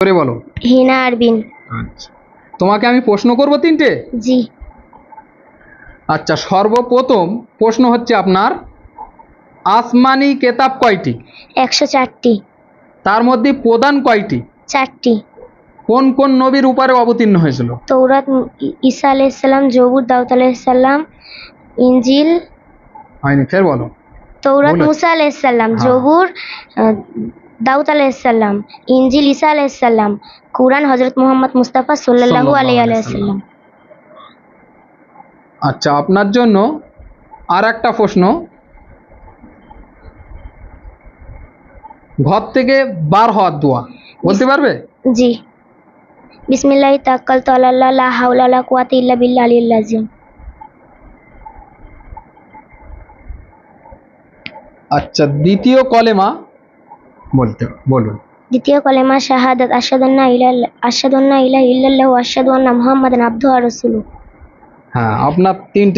করে বলো। হিনা আরবিন। আচ্ছা। তোমাকে আমি প্রশ্ন করব তিনটে? জি। আচ্ছা সর্বপ্রথম প্রশ্ন হচ্ছে আপনার আসমানি কেতাব কয়টি? একশো চারটি। তার মধ্যে প্রধান কয়টি? চারটি। কোন কোন নবীর উপরে অবতীর্ণ হয়েছিল? তৌরাত ঈসা আলাইসাল্লাম জবুর দাউদ আলাইসাল্লাম ইঞ্জিল হয়নি ফের বলো। তৌরাত। মুসা আলাইসাল্লাম হ্যাঁ। জবুর দাউদ আলাইসাল্লাম ইঞ্জিল ঈসা আলাইসাল্লাম কুরআন হজরত মোহাম্মদ মুস্তাফা সাল্লাল্লাহু আলাইহি আলাইসাল্লাম আচ্ছা আপনার জন্য আর একটা প্রশ্ন। ঘর থেকে বার হওয়ার দোয়া বলতে পারবে? জি। বিসমিল্লাহ তাক্কাল তো আল্লাহ লা হাওলা লা কুওয়াতা ইল্লা বিল্লাহ আলিয়্যিল আচ্ছা দ্বিতীয় কলেমা বলতে বলুন। দ্বিতীয় কলেমা শাহাদাত আশহাদু ইলাল্লাহ ইলাহা আশহাদু আন্না ইলাহা ইল্লাল্লাহু ওয়া আশহাদু আন্না মুহাম্মাদান আবদুহু ওয়া রাসূলুহু। হ্যাঁ আপনার তিনটে